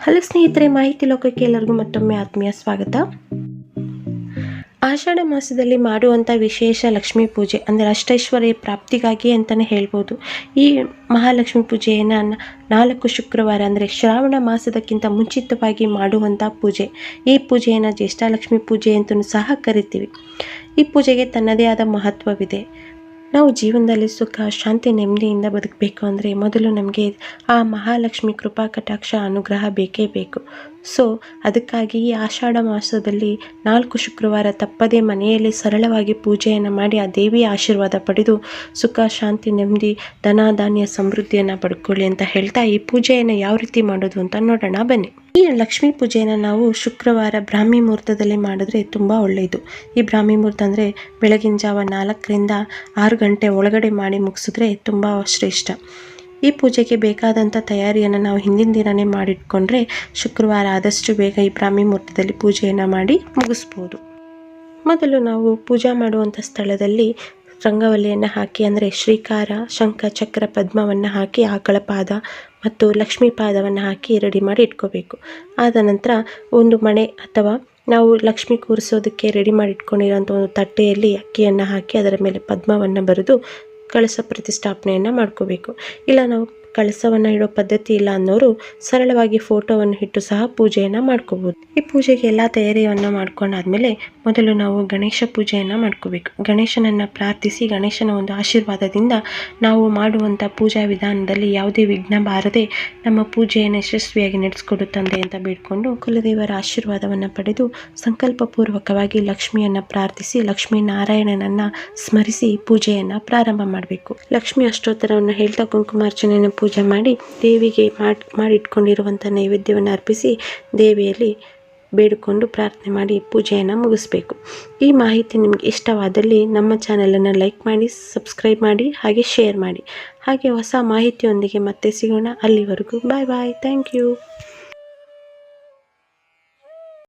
Hello ಸ್ನೇಹಿತರೆ, ಮಾಹಿತಿ ಲೋಕಕ್ಕೆ ಎಲ್ಲರಿಗೂ ಮತ್ತೊಮ್ಮೆ ಆತ್ಮೀಯ ಸ್ವಾಗತ. ಆಷಾಢ ಮಾಸದಲ್ಲಿ ಮಾಡುವಂಥ ವಿಶೇಷ ಲಕ್ಷ್ಮೀ ಪೂಜೆ ಅಂದರೆ ಅಷ್ಟೈಶ್ವರ್ಯ ಪ್ರಾಪ್ತಿಗಾಗಿ ಅಂತಲೇ ಹೇಳ್ಬೋದು. ಈ ಮಹಾಲಕ್ಷ್ಮಿ ಪೂಜೆಯನ್ನು ನಾಲ್ಕು ಶುಕ್ರವಾರ ಅಂದರೆ ಶ್ರಾವಣ ಮಾಸದಕ್ಕಿಂತ ಮುಂಚಿತವಾಗಿ ಮಾಡುವಂಥ ಪೂಜೆ. ಈ ಪೂಜೆಯನ್ನು ಜ್ಯೇಷ್ಠಲಕ್ಷ್ಮಿ ಪೂಜೆ ಅಂತಲೂ ಸಹ ಕರಿತೀವಿ. ಈ ಪೂಜೆಗೆ ತನ್ನದೇ ಆದ ಮಹತ್ವವಿದೆ. ನಾವು ಜೀವನದಲ್ಲಿ ಸುಖ, ಶಾಂತಿ, ನೆಮ್ಮದಿಯಿಂದ ಬದುಕಬೇಕು ಅಂದರೆ ಮೊದಲು ನಮಗೆ ಆ ಮಹಾಲಕ್ಷ್ಮಿ ಕೃಪಾ, ಕಟಾಕ್ಷ, ಅನುಗ್ರಹ ಬೇಕೇ ಬೇಕು. ಸೊ ಅದಕ್ಕಾಗಿ ಈ ಆಷಾಢ ಮಾಸದಲ್ಲಿ ನಾಲ್ಕು ಶುಕ್ರವಾರ ತಪ್ಪದೇ ಮನೆಯಲ್ಲಿ ಸರಳವಾಗಿ ಪೂಜೆಯನ್ನು ಮಾಡಿ ಆ ದೇವಿಯ ಆಶೀರ್ವಾದ ಪಡೆದು ಸುಖ, ಶಾಂತಿ, ನೆಮ್ಮದಿ, ಧನ, ಧಾನ್ಯ ಸಮೃದ್ಧಿಯನ್ನು ಪಡ್ಕೊಳ್ಳಿ ಅಂತ ಹೇಳ್ತಾ ಈ ಪೂಜೆಯನ್ನು ಯಾವ ರೀತಿ ಮಾಡೋದು ಅಂತ ನೋಡೋಣ. ಬನ್ನಿ. ಈ ಲಕ್ಷ್ಮೀ ಪೂಜೆಯನ್ನು ನಾವು ಶುಕ್ರವಾರ ಬ್ರಾಹ್ಮಿ ಮುಹೂರ್ತದಲ್ಲಿ ಮಾಡಿದ್ರೆ ತುಂಬ ಒಳ್ಳೆಯದು. ಈ ಬ್ರಾಹ್ಮಿ ಮುಹೂರ್ತ ಅಂದರೆ ಬೆಳಗಿನ ಜಾವ ನಾಲ್ಕರಿಂದ ಆರು ಗಂಟೆ ಒಳಗಡೆ ಮಾಡಿ ಮುಗಿಸಿದ್ರೆ ತುಂಬ ಶ್ರೇಷ್ಠ. ಈ ಪೂಜೆಗೆ ಬೇಕಾದಂಥ ತಯಾರಿಯನ್ನು ನಾವು ಹಿಂದಿನ ದಿನವೇ ಮಾಡಿಟ್ಕೊಂಡ್ರೆ ಶುಕ್ರವಾರ ಆದಷ್ಟು ಬೇಗ ಈ ಬ್ರಾಹ್ಮಿ ಮುಹೂರ್ತದಲ್ಲಿ ಪೂಜೆಯನ್ನು ಮಾಡಿ ಮುಗಿಸ್ಬೋದು. ಮೊದಲು ನಾವು ಪೂಜಾ ಮಾಡುವಂಥ ಸ್ಥಳದಲ್ಲಿ ರಂಗವಲ್ಲಿಯನ್ನು ಹಾಕಿ, ಅಂದರೆ ಶ್ರೀಕಾರ, ಶಂಖ, ಚಕ್ರ, ಪದ್ಮವನ್ನು ಹಾಕಿ, ಆಕಳ ಪಾದ ಮತ್ತು ಲಕ್ಷ್ಮೀ ಪಾದವನ್ನು ಹಾಕಿ ರೆಡಿ ಮಾಡಿ ಇಟ್ಕೋಬೇಕು. ಆದ ನಂತರ ಒಂದು ಮಣೆ ಅಥವಾ ನಾವು ಲಕ್ಷ್ಮಿ ಕೂರಿಸೋದಕ್ಕೆ ರೆಡಿ ಮಾಡಿ ಇಟ್ಕೊಂಡಿರೋಂಥ ಒಂದು ತಟ್ಟೆಯಲ್ಲಿ ಅಕ್ಕಿಯನ್ನು ಹಾಕಿ ಅದರ ಮೇಲೆ ಪದ್ಮವನ್ನು ಬರೆದು ಕಳಸ ಪ್ರತಿಷ್ಠಾಪನೆಯನ್ನು ಮಾಡ್ಕೋಬೇಕು. ಇಲ್ಲ ನಾವು ಕಳಸವನ್ನು ಇಡೋ ಪದ್ಧತಿ ಇಲ್ಲ ಅನ್ನೋರು ಸರಳವಾಗಿ ಫೋಟೋವನ್ನು ಇಟ್ಟು ಸಹ ಪೂಜೆಯನ್ನು ಮಾಡ್ಕೋಬೋದು. ಈ ಪೂಜೆಗೆ ಎಲ್ಲ ತಯಾರಿಯನ್ನು ಮಾಡ್ಕೊಂಡಾದ್ಮೇಲೆ ಮೊದಲು ನಾವು ಗಣೇಶ ಪೂಜೆಯನ್ನು ಮಾಡ್ಕೋಬೇಕು. ಗಣೇಶನನ್ನು ಪ್ರಾರ್ಥಿಸಿ ಗಣೇಶನ ಒಂದು ಆಶೀರ್ವಾದದಿಂದ ನಾವು ಮಾಡುವಂಥ ಪೂಜಾ ವಿಧಾನದಲ್ಲಿ ಯಾವುದೇ ವಿಘ್ನ ಬಾರದೆ ನಮ್ಮ ಪೂಜೆಯನ್ನು ಯಶಸ್ವಿಯಾಗಿ ನಡೆಸಿಕೊಡು ತಂದೆ ಅಂತ ಬೇಡ್ಕೊಂಡು ಕುಲದೇವರ ಆಶೀರ್ವಾದವನ್ನು ಪಡೆದು ಸಂಕಲ್ಪಪೂರ್ವಕವಾಗಿ ಲಕ್ಷ್ಮಿಯನ್ನು ಪ್ರಾರ್ಥಿಸಿ ಲಕ್ಷ್ಮೀ ನಾರಾಯಣನನ್ನ ಸ್ಮರಿಸಿ ಪೂಜೆಯನ್ನು ಪ್ರಾರಂಭ ಮಾಡಬೇಕು. ಲಕ್ಷ್ಮಿ ಅಷ್ಟೋತ್ತರವನ್ನು ಹೇಳ್ತಾ ಕುಂಕುಮಾರ್ಚನೆಯನ್ನು ಪೂಜೆ ಮಾಡಿ ದೇವಿಗೆ ಮಾಡಿ ಮಾಡಿಟ್ಕೊಂಡಿರುವಂಥ ನೈವೇದ್ಯವನ್ನು ಅರ್ಪಿಸಿ ದೇವಿಯಲ್ಲಿ ಬೇಡಿಕೊಂಡು ಪ್ರಾರ್ಥನೆ ಮಾಡಿ ಪೂಜೆಯನ್ನು ಮುಗಿಸ್ಬೇಕು. ಈ ಮಾಹಿತಿ ನಿಮಗೆ ಇಷ್ಟವಾದಲ್ಲಿ ನಮ್ಮ ಚಾನಲನ್ನು ಲೈಕ್ ಮಾಡಿ, ಸಬ್ಸ್ಕ್ರೈಬ್ ಮಾಡಿ, ಹಾಗೆ ಶೇರ್ ಮಾಡಿ. ಹಾಗೆ ಹೊಸ ಮಾಹಿತಿಯೊಂದಿಗೆ ಮತ್ತೆ ಸಿಗೋಣ. ಅಲ್ಲಿವರೆಗೂ ಬಾಯ್ ಬಾಯ್. Thank you.